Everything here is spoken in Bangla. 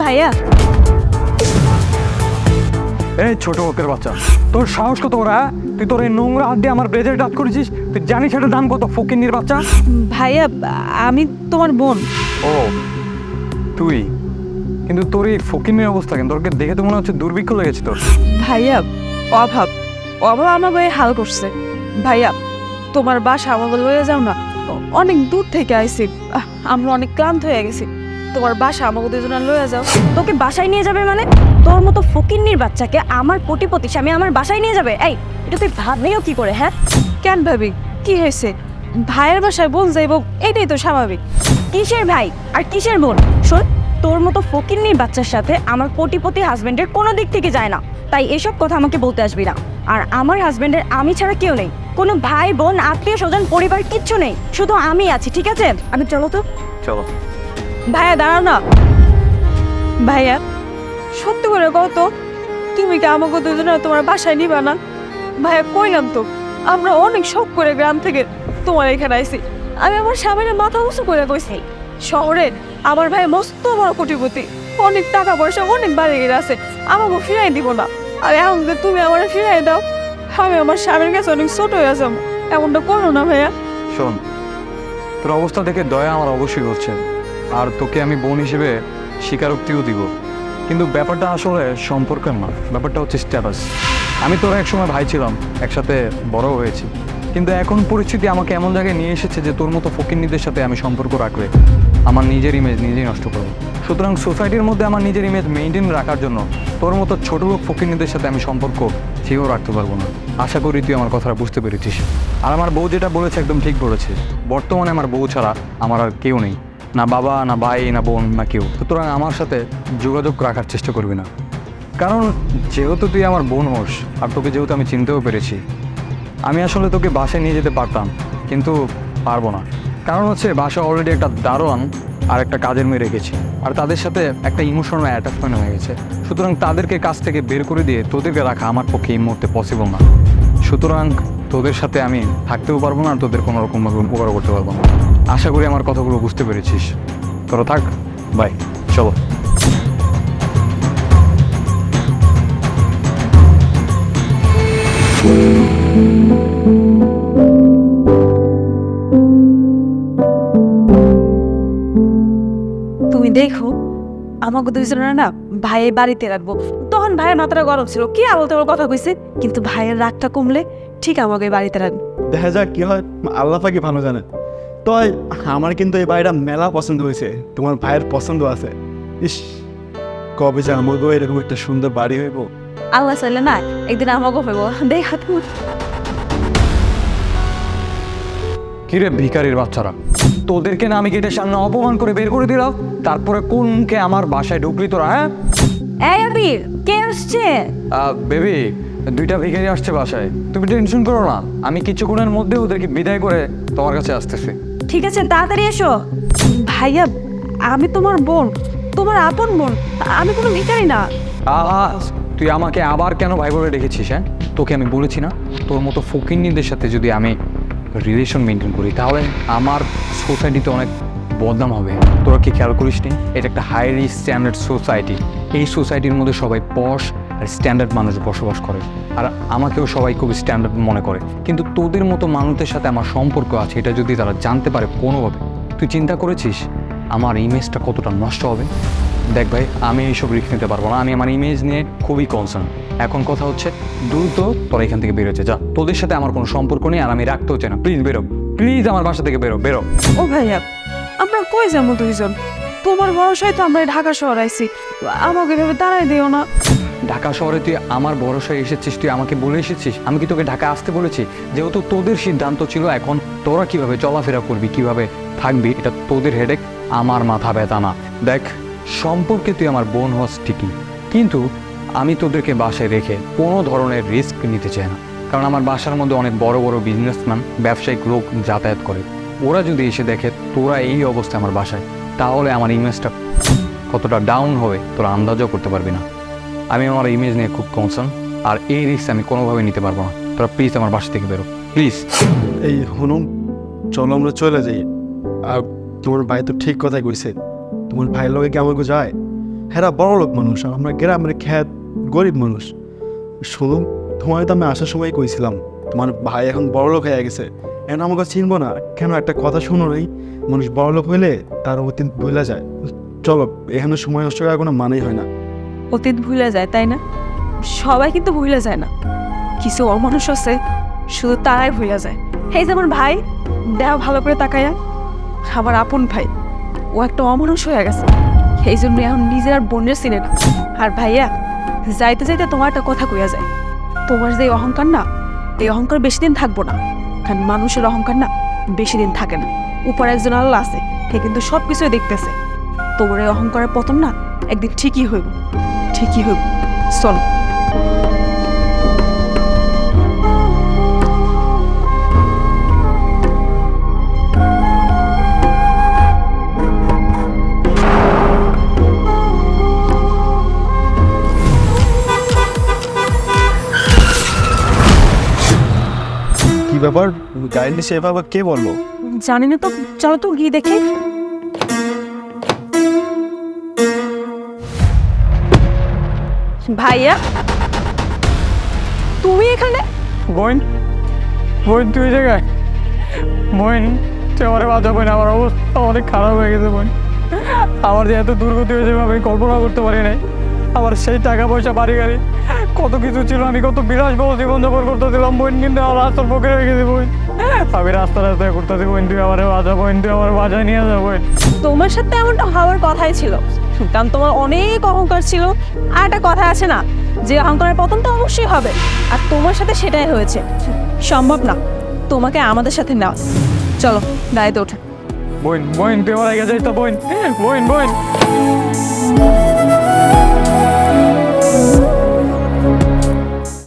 ভাইয়া। এই ছোট লোকের বাচ্চা তোর সাহস কত ওরা তুই তোর এই নোংরা হাত দিয়ে আমার ব্রেজের দাঁত করেছিস তুই জানিস সেটা দাম কত ফকিন্নির বাচ্চা? ভাইয়া আমি তোমার বোন। ও তুই? কিন্তু তোর এই ফকিন্নির অবস্থা কিন্তু তোরকে দেখে তো মনে হচ্ছে দুর্ভিক্ষ লেগেছে তোর। ভাইয়া অভাব। অভাব আমার বয়ে হাল করছে। ভাইয়া তোমার বাসা আমাকে লয়ে যাও না। অনেক দূর থেকে আইছি। আমরা অনেক ক্লান্ত হয়ে গেছি। তোমার বাসা আমাকে দুজনে লয়ে যাও। তোকে বাসায় নিয়ে যাবে মানে? তোর মতো ফকিন্নির বাচ্চাকে আমার কোটিপতি স্বামী আমার বাসায় নিয়ে যাবে? এই এটা তুই ভাবলেও কি করে হ্যাঁ? কেন ভাবি? কি হয়েছে? ভাইয়ের বাসায় বোন যাইব এটাই তো স্বাভাবিক। কিসের ভাই? আর কিসের বোন? শোন তোর মতো ফকিন্নির বাচ্চার সাথে আমার কোটিপতি হাজবেন্ডের কোনো দিক থেকে যায় না। তাই এসব কথা আমাকে বলতে আসবি না। আর আমার হাজবেন্ডের আমি ছাড়া কেউ নেই। কোনো ভাই বোন আত্মীয় স্বজন পরিবার কিচ্ছু নেই। শুধু আমি আছি ঠিক আছে? আমি চলো তো। চলো। ভাইয়া, দাঁড়াও না। ভাইয়া, সত্যি করে কত তুমি কি আমাকে দুজনে তোমার বাসায় নিবা না? ভাইয়া, কইলাম তো, আমরা অনেক শখ করে গ্রাম থেকে তোমার এখানে আইছি। আমি আমার স্বামীর মাথা উঁচু করে কইছি, শহরে আমার ভাই মস্ত বড় কোটিপতি, অনেক টাকা পয়সা, অনেক বাড়ি গিয়ে আছে, আমাকে ফিরাই দিব না। আর এখন তুমি আমার ফিরাই দাও, আমি আমার স্বামীর কাছে অনেক ছোট হয়ে আছি এমনটা করো না ভাইয়া। শোন, তোর অবস্থা দেখে দয়া আমার অবশ্যই হচ্ছে আর তোকে আমি বোন হিসেবে স্বীকারোক্তিও দিব। কিন্তু ব্যাপারটা আসলে সম্পর্কের না, ব্যাপারটা হচ্ছে স্ট্যাটাস আমি তোর একসময় ভাই ছিলাম, একসাথে বড় হয়েছি। কিন্তু এখন পরিস্থিতি আমাকে এমন জায়গায় নিয়ে এসেছে যে তোর মতো ফকিন্নিদের সাথে আমি সম্পর্ক রাখলে আমার নিজের ইমেজ নিজেই নষ্ট করব। সুতরাং সোসাইটির মধ্যে আমার নিজের ইমেজ মেনটেন রাখার জন্য তোর মতো ছোট লোক ফকিন্নিদের সাথে আমি সম্পর্ক সেও রাখতে পারব না। আশা করি তুই আমার কথাটা বুঝতে পেরেছিস। আর আমার বউ যেটা বলেছে একদম ঠিক বলেছে বর্তমানে আমার বউ ছাড়া আমার আর কেউ নেই। না বাবা, না ভাই, না বোন, না কেউ। সুতরাং আমার সাথে যোগাযোগ রাখার চেষ্টা করবি না। কারণ যেহেতু তুই আমার বোন হোস, আর তোকে যেহেতু আমি চিনতেও পেরেছি, আমি আসলে তোকে বাসায় নিয়ে যেতে পারতাম, কিন্তু পারব না। কারণ হচ্ছে, বাসা অলরেডি একটা দারোয়ান আর একটা কাজের মেয়ে রেখেছি, আর তাদের সাথে একটা ইমোশনাল অ্যাটাচমেন্ট হয়ে গেছে। সুতরাং তাদেরকে কাছ থেকে বের করে দিয়ে তোদেরকে রাখা আমার পক্ষে এই মুহূর্তে পসিবল না। সুতরাং তোদের সাথে আমি থাকতেও পারব না, আর তোদের কোনো রকমভাবে উপকার করতে পারব না। আশা করি আমার কথাগুলো বুঝতে পেরেছিস। তোরা থাক, বাই, চলো। তুমি দেখো, আমাকে দুইজনের না ভাইয়ের বাড়িতে রাখব। তখন ভাইয়ের মাথাটা গরম ছিল, কি আবল তোমার কথা কইছে? কিন্তু ভাইয়ের রাগটা কমলে ঠিক আমাকে বাড়িতে রাখব দেখা যাক কি হয় আল্লাহ পাকি ভালো জানে। তো আমার কিন্তু এই বাড়িটা মেলা পছন্দ হয়েছে তোমার ভাইয়ের পছন্দ আছে। ইস কবে যে আমাকেও এরকম একটা সুন্দর বাড়ি হইব। আল্লাহ চাইলে না একদিন আমাকে হইব। দেখা তুমি কিরে ভিখারির বাচ্চারা তোদেরকে না আমি গেটের সামনে অপমান করে বের করে দিলাম? তারপরে কোন মুখে আমার বাসায় ঢুকলি তোরা হ্যাঁ? এই আবির কে আসছে? বেবি দুইটা ভিখারি আসছে বাসায়। তুমি টেনশন করো না আমি কিছুক্ষণের মধ্যে ওদেরকে বিদায় করে তোমার কাছে আসতেছি। ঠিক আছে তাড়াতাড়ি এসো। ভাইয়া আমি তোমার বোন তোমার আপন বোন আমি কোনো ভিখারি না। আহা তুই আমাকে আবার কেন ভাই বলে রেখেছিস হ্যাঁ? তোকে আমি বলেছি না তোর মতো ফকিন্নিদের সাথে যদি আমি রিলেশন মেনটেন করি তাহলে আমার সোসাইটিতে অনেক বদনাম হবে। তোরা কি খেয়াল করিস নি এটা একটা হাইলি স্ট্যান্ডার্ড সোসাইটি এই সোসাইটির মধ্যে সবাই পশ আর স্ট্যান্ডার্ড মানুষ বসবাস করে। আর আমাকেও সবাই খুব স্ট্যান্ডার্ড মনে করে। কিন্তু তোদের মতো মানুষের সাথে আমার সম্পর্ক আছে, এটা যদি তারা জানতে পারে কোনোভাবে। তুই চিন্তা করেছিস আমার ইমেজটা কতটা নষ্ট হবে? দেখ ভাই, আমি এইসব রিস্ক নিতে পারব না। আমি আমার ইমেজ নিয়ে খুবই কনসার্ন এখন কথা হচ্ছে, দ্রুত তোরা এখান থেকে বেরোচ্ছে যা। তোদের সাথে আমার কোনো সম্পর্ক নেই আর আমি রাখতেও চাই না। প্লিজ বেরো। প্লিজ আমার বাসা থেকে বেরো। বেরো। ও ভাইয়া, আমরা কই যাব দুইজন? তোমার ভরসায় তো আমরা ঢাকা শহর আইছি। আমাকে ভেবে দাঁড়াই দিও না। ঢাকা শহরে তুই আমার ভরসায় এসেছিস, তুই আমাকে বলে এসেছিস? আমি কি তোকে ঢাকা আসতে বলেছি? যেহেতু তোদের সিদ্ধান্ত ছিল, এখন তোরা কীভাবে চলাফেরা করবি, কীভাবে থাকবি, এটা তোদের হেডেক আমার মাথা ব্যথা না। দেখ, সম্পর্কে তুই আমার বোন হস ঠিকই, কিন্তু আমি তোদেরকে বাসায় রেখে কোনো ধরনের রিস্ক নিতে চাই না। কারণ আমার বাসার মধ্যে অনেক বড় বড় বিজনেসম্যান ব্যবসায়িক লোক যাতায়াত করে। ওরা যদি এসে দেখে তোরা এই অবস্থা আমার বাসায়, তাহলে আমার ইমেজটা কতটা ডাউন হবে, তোরা আন্দাজও করতে পারবি না। আমি আমার ইমেজ নিয়ে খুব কনসার্ন আর এই রিস্ক আমি কোনোভাবে নিতে পারব না। তোরা প্লিজ আমার বাসা থেকে বেরো প্লিজ এই হুনুম, চলো আমরা চলে যাই। আর তোমার ভাই তো ঠিক কথাই কইছে, তোমার ভাইয়ের লগে কি আমাকে যায়? হেরা বড় লোক মানুষ, আর আমরা গ্রামের খ্যাত গরিব মানুষ। শুনো তোমার তো আমি আসার সময় কইছিলাম, তোমার ভাই এখন বড় লোক হয়ে গেছে। এখন আমাকে চিনবো না, কেন একটা কথা শুনো নেই? মানুষ বড় লোক হইলে তার অতীত ভুলে যায়। চলো, এখানে সময় নষ্ট করার কোনো মানেই হয় না। অতীত ভুলে যায়, তাই না? সবাই কিন্তু ভুলে যায় না। কিছু অমানুষ আছে, শুধু তারাই ভুলে যায়। এই যেমন ভাই, দেহ ভালো করে তাকায়া আমার আপন ভাই, ও একটা অমানুষ হয়ে গেছে। সেই জন্য এখন নিজের আর বোনের সিনে না। আর ভাইয়া, যাইতে যাইতে তোমার একটা কথা কইয়া যায়। তোমার যে অহংকার না, এই অহংকার বেশি দিন থাকব না। কারণ মানুষের অহংকার না, বেশি দিন থাকে না। উপর একজন আল্লাহ আছে, সে কিন্তু সব কিছুই দেখতেছে। তোমার এই অহংকারের পতন না, একদিন ঠিকই হইব। ঠিকই হইব। চলো। কি ব্যাপার? গাড়ি নিয়ে সেভাবে কে বলল? জানি না তো। চলো তো গিয়ে দেখে। ভাইয়া তুমি এখানে? বোন বোন তুই জায়গায় বোন তুই আমার বাধা বোন আমার অবস্থা অনেক খারাপ হয়ে গেছে বোন। আমার যে এত দুর্গতি হয়েছে আমি কল্পনা করতে পারি নাই। আমার সেই টাকা পয়সা বাড়ি গাড়ি কত কিছু ছিল আমি কত বিলাসবহুল জীবনযাপন করতেছিলাম বোন কিন্তু আমার রাস্তার পক্ষে হয়ে গেছে বোন। আমি রাস্তা রাস্তায় ঘুরতেছি বোন তুই আমার বাজা বোন তুই আমার বাজায় নিয়ে যাব তোমার সাথে এমনটা হওয়ার কথাই ছিল। কারণ তোমার অনেক অহংকার ছিল। আর একটা কথা আছে না, যে অহংকারের পতন তো অবশ্যই হবে। আর তোমার সাথে সেটাই হয়েছে। সম্ভব না, তোমাকে আমাদের সাথে নাও। চলো দায়িত্ব ওঠো। বইন বোন তুই আমার আগে